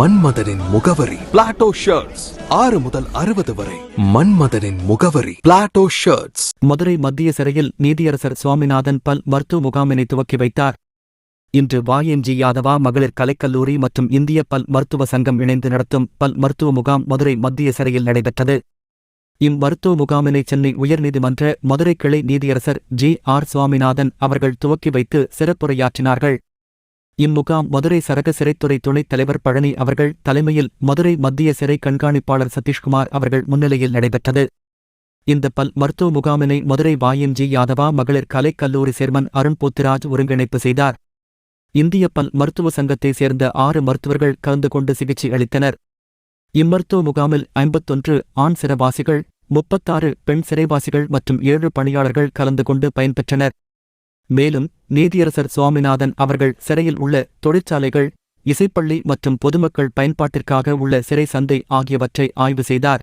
மன்மதனின் முகவரி. Plato shirts ஆறு முதல் அறுபது வரை. மன்மதனின் முகவரி. பிளாட்டோ ஷர்ட்ஸ் மதுரை மத்திய சிறையில் நீதியரசர் சுவாமிநாதன் பல் மருத்துவ முகாமினை துவக்கி வைத்தார். இன்று வாயன்ஜி யாதவா மகளிர் கலைக்கல்லூரி மற்றும் இந்திய பல் மருத்துவ சங்கம் இணைந்து நடத்தும் பல் மருத்துவ முகாம் மதுரை மத்திய சிறையில் நடைபெற்றது. இம்மருத்துவ முகாமினை சென்னை உயர்நீதிமன்ற மதுரை கிளை நீதியரசர் ஜி ஆர் சுவாமிநாதன் அவர்கள் துவக்கி வைத்து சிறப்புரையாற்றினார்கள். இம்முகாம் மதுரை சரக சிறைத்துறை துணைத் தலைவர் பழனி அவர்கள் தலைமையில் மதுரை மத்திய சிறை கண்காணிப்பாளர் சதீஷ்குமார் அவர்கள் முன்னிலையில் நடைபெற்றது. இந்த பல் மருத்துவ முகாமினை மதுரை வாயன்ஜி யாதவா மகளிர் கலைக் கல்லூரி சேர்மன் அருண் போத்திராஜ் ஒருங்கிணைப்பு செய்தார். இந்திய பல் மருத்துவ சங்கத்தைச் சேர்ந்த ஆறு மருத்துவர்கள் கலந்து கொண்டு சிகிச்சை அளித்தனர். இம்மருத்துவ முகாமில் ஐம்பத்தொன்று ஆண் சிறைவாசிகள் முப்பத்தாறு பெண் சிறைவாசிகள் மற்றும் ஏழு பணியாளர்கள் கலந்து கொண்டு பயன்பெற்றனர். மேலும் நீதியரசர் சுவாமிநாதன் அவர்கள் சிறையில் உள்ள தொழிற்சாலைகள் இசைப்பள்ளி மற்றும் பொதுமக்கள் பயன்பாட்டிற்காக உள்ள சிறை சந்தை ஆகியவற்றை ஆய்வு செய்தார்.